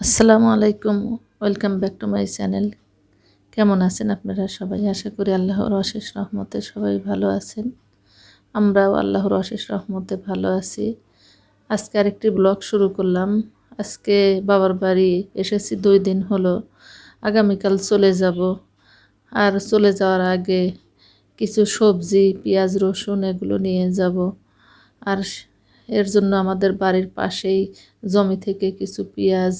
আসসালামু আলাইকুম, welcome back to my channel. কেমন আছেন আপনারা সবাই? আশা করি আল্লাহর অশেষ রহমতে সবাই ভালো আছেন। আমরাও আল্লাহর অশেষ রহমতে ভালো আছি। আজকে আরেকটি ব্লগ শুরু করলাম। আজকে বাবার বাড়ি এসেছি, দুই দিন হলো। আগামীকাল চলে যাব। আর চলে যাওয়ার আগে কিছু সবজি, পেঁয়াজ, রসুন এগুলো নিয়ে যাব। আর এর জন্য আমাদের বাড়ির পাশেই জমি থেকে কিছু পেঁয়াজ,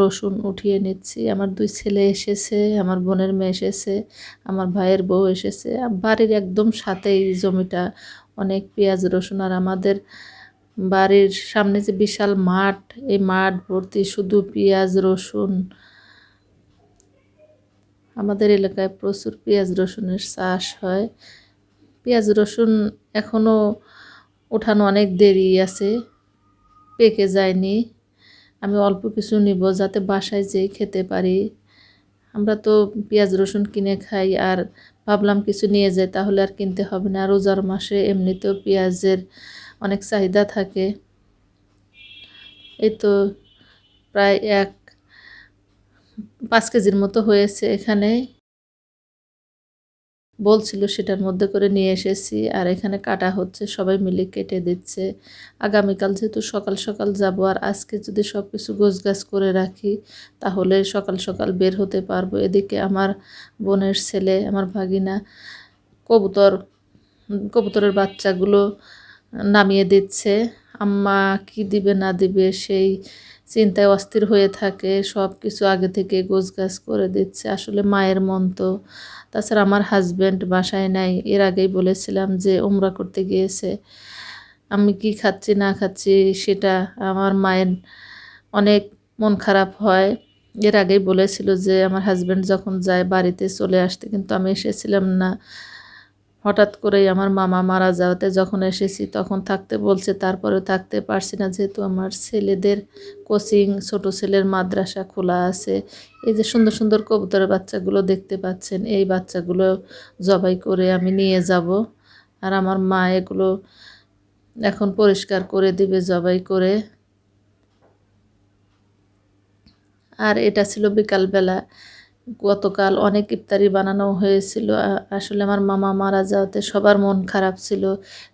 রসুন উঠিয়ে নিচ্ছি। আমার দুই ছেলে এসেছে, আমার বোনের মেয়ে এসেছে, আমার ভাইয়ের বউ এসেছে। বাড়ির একদম সাথেই জমিটা, অনেক পেঁয়াজ, রসুন আর আমাদের বাড়ির সামনে যে বিশাল মাঠ, এই মাঠ ভর্তি শুধু পেঁয়াজ, রসুন। আমাদের এলাকায় প্রচুর পেঁয়াজ, রসুনের চাষ হয়। পেঁয়াজ, রসুন এখনও ওঠানো অনেক দেরি আছে, পেকে যায়নি। আমি অল্প কিছু নিব যাতে বাসায় যেয়ে খেতে পারি। আমরা তো পেঁয়াজ, রসুন কিনে খাই আর ভাবলাম কিছু নিয়ে যাই, তাহলে আর কিনতে হবে না। রোজার মাসে এমনিতেও পেঁয়াজের অনেক চাহিদা থাকে। এই তো প্রায় এক, পাঁচ কেজির মতো হয়েছে এখানে। বলছিল সেটার মধ্যে করে নিয়ে এসেছি আর এখানে কাটা হচ্ছে, সবাই মিলে কেটে দিচ্ছে। আগামীকাল যেহেতু সকাল সকাল যাব আর আজকে যদি সব কিছু গোছগাছ করে রাখি, তাহলে সকাল সকাল বের হতে পারব। এদিকে আমার বোনের ছেলে, আমার ভাগিনা কবুতর, কবুতরের বাচ্চাগুলো নামিয়ে দিচ্ছে। আম্মা কি দিবে না দিবে সেই চিন্তায় অস্থির হয়ে থাকে সব কিছু আগে থেকে গোছগাছ করে দিচ্ছে। আসলে মায়ের মন তো। তাছাড়া আমার হাজব্যান্ড বাসায় নাই। এর আগেই বলেছিলাম যে ওমরা করতে গিয়েছে। আমি কি খাচ্ছি, না খাচ্ছি, সেটা আমার মায়ের অনেক মন খারাপ হয়। এর আগেই বলেছিল যে, আমার হাজব্যান্ড যখন যায় বাড়িতে চলে আসতে, কিন্তু আমি এসেছিলাম না। হঠাৎ করেই আমার মামা মারা যাওয়াতে যখন এসেছি, তখন থাকতে বলছে তারপরে থাকতে পারছি না, যেহেতু আমার ছেলেদের কোচিং, ছোট ছেলের মাদ্রাসা খোলা আছে। এই যে সুন্দর সুন্দর কবুতরের বাচ্চাগুলো দেখতে পাচ্ছেন, এই বাচ্চাগুলো জবাই করে আমি নিয়ে যাব। আর আমার মা এগুলো এখন পরিষ্কার করে দিবে, জবাই করে। আর এটা ছিল বিকালবেলা। গতকাল অনেক ইফতারি বানানো হয়েছিল। আসলে আমার মামা মারা যাওয়াতে সবার মন খারাপ ছিল।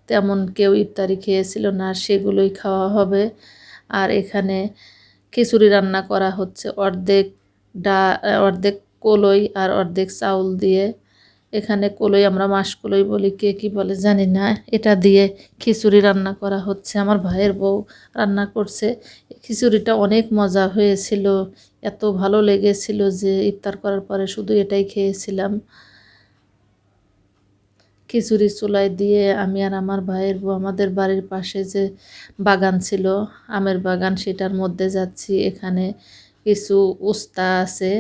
তেমন কেউ ইফতারি খেয়েছিল না, সেগুলোই খাওয়া হবে। আর এখানে খিচুড়ি রান্না করা হচ্ছে অর্ধেক ডা অর্ধেক কলই আর অর্ধেক চাউল দিয়ে। এখানে কলই আমরা মাস কলই বলি, কে কি বলে জানি না। এটা দিয়ে খিচুড়ি রান্না করা হচ্ছে। আমার ভাইয়ের বউ রান্না করছে। খিচুড়িটা অনেক মজা হয়েছিল। এত ভালো লেগেছিল যে ইফতার করার পরে শুধু এটাই খেয়েছিলাম। খিচুড়ি চুলাই দিয়ে আমি আর আমার ভাইয়ের বউ আমাদের বাড়ির পাশে যে বাগান ছিল, আমের বাগান, সেটার মধ্যে যাচ্ছি। এখানে কিছু উস্তা আছে,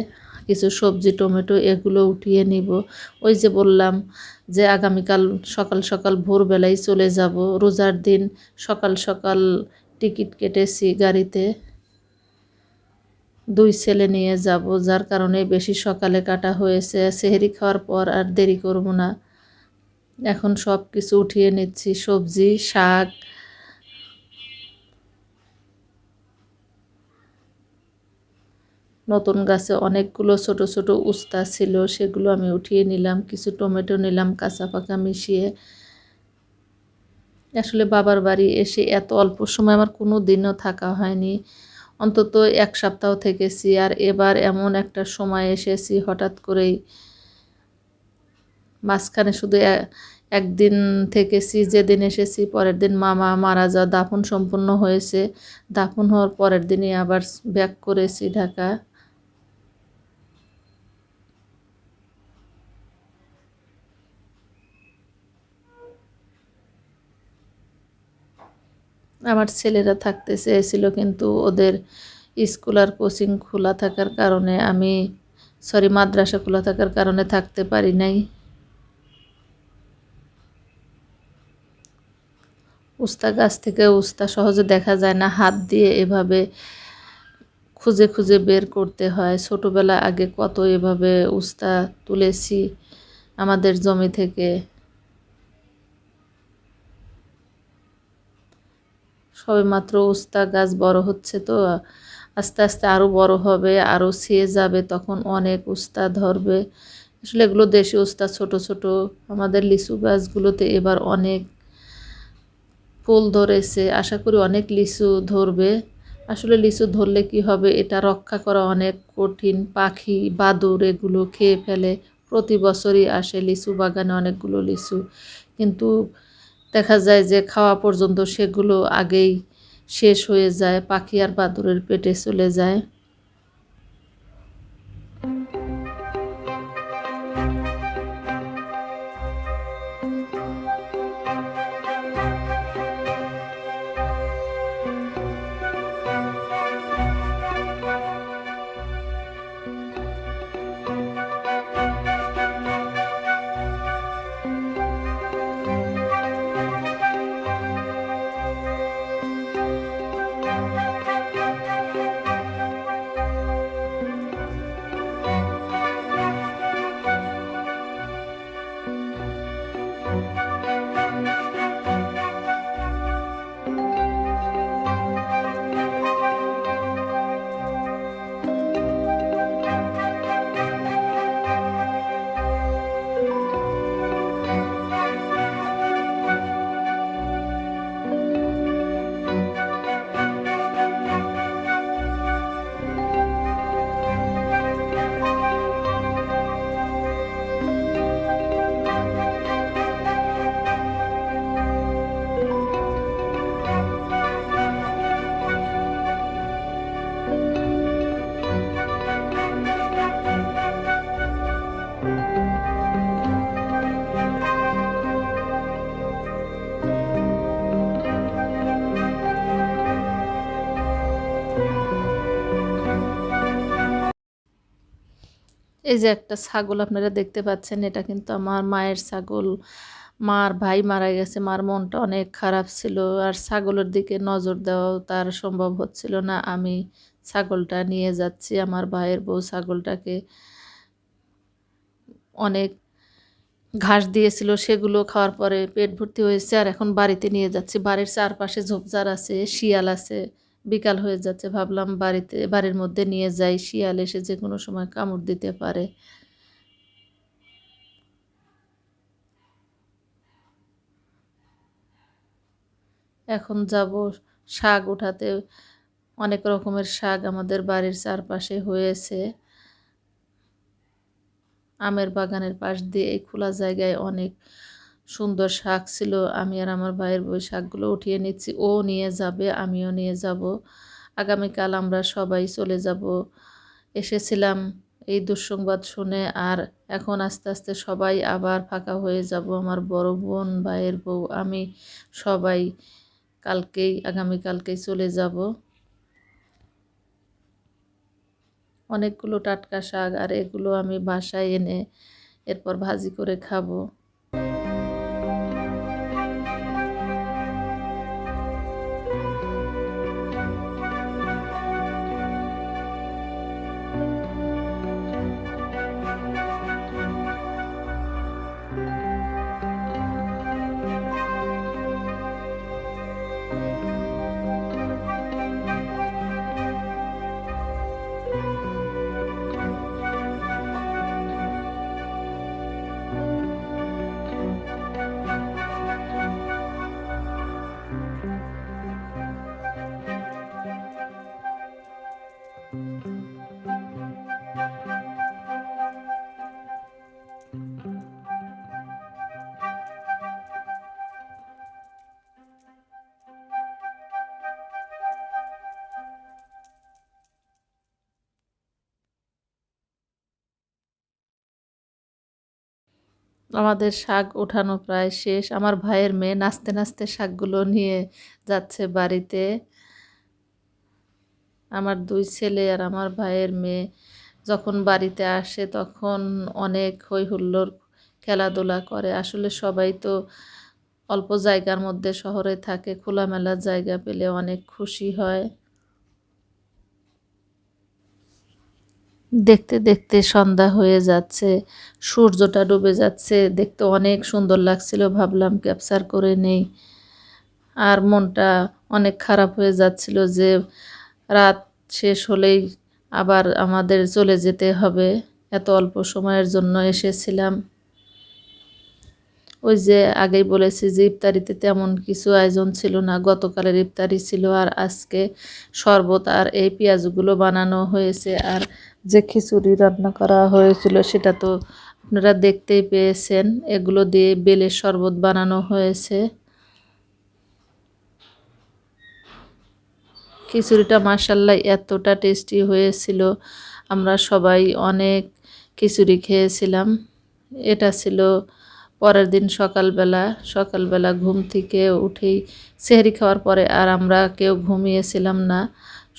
কিছু সবজি, টমেটো, এগুলো উঠিয়ে নিব। ওই যে বললাম যে আগামীকাল সকাল সকাল ভোরবেলায় চলে যাব। রোজার দিন সকাল সকাল টিকিট কেটেছি গাড়িতে। দুই ছেলে নিয়ে যাব, যার কারণে বেশি সকালে কাটা হয়েছে। সেহেরি খাওয়ার পর আর দেরি করব না। এখন সব কিছু উঠিয়ে নিচ্ছি। সবজি, শাক, নতুন গাছে অনেকগুলো ছোট ছোট উস্তা ছিল, সেগুলো আমি উঠিয়ে নিলাম। কিছু টমেটো নিলাম, কাঁচা পাকা মিশিয়ে। আসলে বাবার বাড়ি এসে এত অল্প সময় আমার কোনো দিনও থাকা হয়নি। অন্তত এক সপ্তাহ থেকেছি, আর এবার এমন একটা সময় এসেছি হঠাৎ করেই। মাঝখানে শুধু একদিন থেকেছি, যেদিন এসেছি পরের দিন মামা মারা যাওয়া, দাফন সম্পূর্ণ হয়েছে। দাফন হওয়ার পরের দিনই আবার ব্যাক করেছি ঢাকা। আমার ছেলেরা থাকতে চেয়েছিল, কিন্তু ওদের স্কুল আর কোচিং খোলা থাকার কারণে আমি সরি মাদ্রাসা খোলা থাকার কারণে থাকতে পারি নাই। উস্তা গাছ থেকে উস্তা সহজে দেখা যায় না, হাত দিয়ে এভাবে খুঁজে খুঁজে বের করতে হয়। ছোটোবেলা আগে কত এভাবে উস্তা তুলেছি আমাদের জমি থেকে। সবে মাত্র উস্তা গাছ বড় হচ্ছে তো, আস্তে আস্তে আরও বড় হবে আরও ছেয়ে যাবে, তখন অনেক উস্তা ধরবে। আসলে এগুলো দেশি উস্তা, ছোট ছোট। আমাদের লিচু গাছগুলোতে এবার অনেক ফুল ধরেছে। আশা করি অনেক লিচু ধরবে। আসলে লিচু ধরলে কি হবে, এটা রক্ষা করা অনেক কঠিন। পাখি বাদুর এগুলো খেয়ে ফেলে। প্রতি বছরই আসে লিচু বাগানে অনেকগুলো লিচু। কিন্তু দেখা যায় যে খাওয়া পর্যন্ত সেগুলো আগেই শেষ হয়ে যায়, পাখি আর বাদুরের পেটে চলে যায়। এই যে একটা ছাগল আপনারা দেখতে পাচ্ছেন, এটা কিন্তু আমার মায়ের ছাগল। মার ভাই মারা গেছে, মার মনটা অনেক খারাপ ছিল। আর ছাগলের দিকে নজর দেওয়াও তার সম্ভব হচ্ছিল না। আমি ছাগলটা নিয়ে যাচ্ছি, আমার ভাইয়ের বউ ছাগলটাকে অনেক ঘাস দিয়েছিল, সেগুলো খাওয়ার পরে পেট ভর্তি হয়েছে। আর এখন বাড়িতে নিয়ে যাচ্ছি, বাড়ির চারপাশে ঝোপঝাড় আছে, শিয়াল আছে। বিকাল হয়ে যাচ্ছে, ভাবলাম বাড়িতে, বাড়ির মধ্যে নিয়ে যাই, শিয়াল এসে যে কোনো সময় কামড় দিতে পারে। এখন যাব শাক উঠাতে। অনেক রকমের শাক আমাদের বাড়ির চারপাশে হয়েছে। আমের বাগানের পাশ দিয়ে এই খোলা জায়গায় অনেক সুন্দর শাক ছিল, আমি আর আমার ভাইয়ের বই শাকগুলো উঠিয়ে নিচ্ছি। ও নিয়ে যাবে, আমিও নিয়ে যাব। আগামীকাল আমরা সবাই চলে যাব। এসেছিলাম এই দুঃসংবাদ শুনে আর এখন আস্তে আস্তে সবাই আবার ফাঁকা হয়ে যাব। আমার বড় বোন, ভাইয়ের বউ, আমি সবাই কালকেই, আগামীকালকেই চলে যাব। অনেকগুলো টাটকা শাক আর এগুলো আমি বাসায় এনে এরপর ভাজি করে খাব। আমাদের শাক ওঠানো প্রায় শেষ। আমার ভাইয়ের মেয়ে নাচতে নাচতে শাকগুলো নিয়ে যাচ্ছে বাড়িতে। আমার দুই ছেলে আর আমার ভাইয়ের মেয়ে যখন বাড়িতে আসে তখন অনেক হই হুল্লোড় খেলাধুলা করে। আসলে সবাই তো অল্প জায়গার মধ্যে শহরে থাকে, খোলামেলা জায়গা পেলে অনেক খুশি হয়। দেখতে দেখতে সন্ধ্যা হয়ে যাচ্ছে, সূর্যটা ডুবে যাচ্ছে, দেখতে অনেক সুন্দর লাগছিল, ভাবলাম ক্যাপচার করে নেই। আর মনটা অনেক খারাপ হয়ে যাচ্ছিল যে রাত শেষ হলেই আবার আমাদের চলে যেতে হবে। এত অল্প সময়ের জন্য এসেছিলাম। ওই যে আগেই বলেছি যে ইফতারিতে তেমন কিছু আয়োজন ছিল না। গতকালের ইফতারি ছিল আর আজকে শরবত আর এই পেঁয়াজগুলো বানানো হয়েছে আর যে খিচুড়ি রান্না করা হয়েছিল সেটা তো আপনারা দেখতেই পেয়েছেন। এগুলো দিয়ে বেলের শরবত বানানো হয়েছে। খিচুড়িটা মাসাল্লাহ এতটা টেস্টি হয়েছিল। আমরা সবাই অনেক খিচুড়ি খেয়েছিলাম। এটা ছিল পরের দিন সকালবেলা সকালবেলা ঘুম থেকে উঠেই সেহরি খাওয়ার পরে আর আমরা কেউ ঘুমিয়েছিলাম না।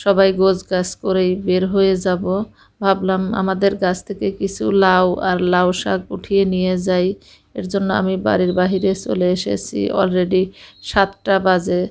সবাই গোছ গাছ করেই বের হয়ে যাব। ভাবলাম আমাদের গাছ থেকে কিছু লাউ আর লাউ শাক উঠিয়ে নিয়ে যাই। এর জন্য আমি বাড়ির বাহিরে চলে এসেছি। অলরেডি সাতটা বাজে।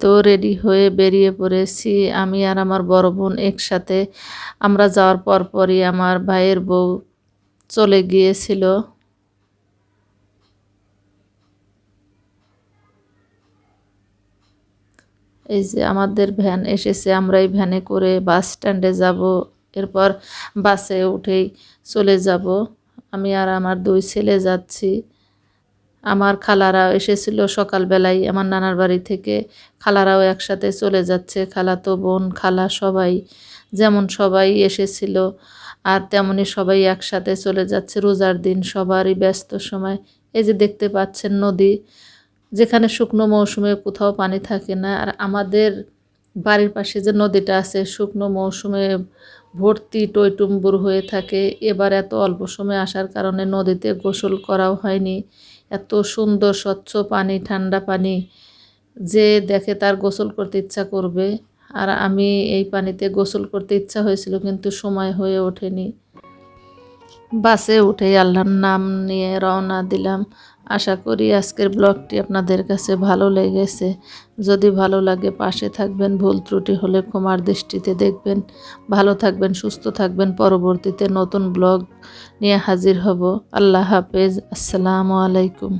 তো রেডি হয়ে বেরিয়ে পড়েছি। আমি আর আমার বড় বোন একসাথে। আমরা যাওয়ার পর পরই আমার ভাইয়ের বউ চলে গিয়েছিল। এই যে আমাদের ভ্যান এসেছে, আমরা এই ভ্যানে করে বাস স্ট্যান্ডে যাব। এরপর বাসে উঠেই চলে যাব। আমি আর আমার দুই ছেলে যাচ্ছি। আমার খালারা এসেছিল সকালবেলায় আমার নানার বাড়ি থেকে। খালারাও একসাথে চলে যাচ্ছে খালাতো বোন, খালা সবাই, যেমন সবাই এসেছিল। আর তেমনই সবাই একসাথে চলে যাচ্ছে রোজার দিন, সবারই ব্যস্ত সময়। এই যে দেখতে পাচ্ছেন নদী, যেখানে শুকনো মৌসুমে কোথাও পানি থাকে না। আর আমাদের বাড়ির পাশে যে নদীটা আছে, শুকনো মৌসুমে ভর্তি টইটুম্বুর হয়ে থাকে। এবার এত অল্প সময় আসার কারণে নদীতে গোসল করাও হয়নি। এত সুন্দর, স্বচ্ছ পানি, ঠান্ডা পানি, যে দেখে তার গোসল করতে ইচ্ছা করবে। আর আমি এই পানিতে গোসল করতে ইচ্ছা হয়েছিল, কিন্তু সময় হয়ে ওঠেনি। বাসে উঠে আল্লাহর নাম নিয়ে রওনা দিলাম। আশা করি আজকের ব্লগটি আপনাদের কাছে ভালো লেগেছে। যদি ভালো লাগে পাশে থাকবেন, ভুল ত্রুটি হলে ক্ষমার দৃষ্টিতে দেখবেন। ভালো থাকবেন, সুস্থ থাকবেন। পরবর্তীতে নতুন ব্লগ নিয়ে হাজির হব। আল্লাহ হাফেজ। আসসালামু আলাইকুম।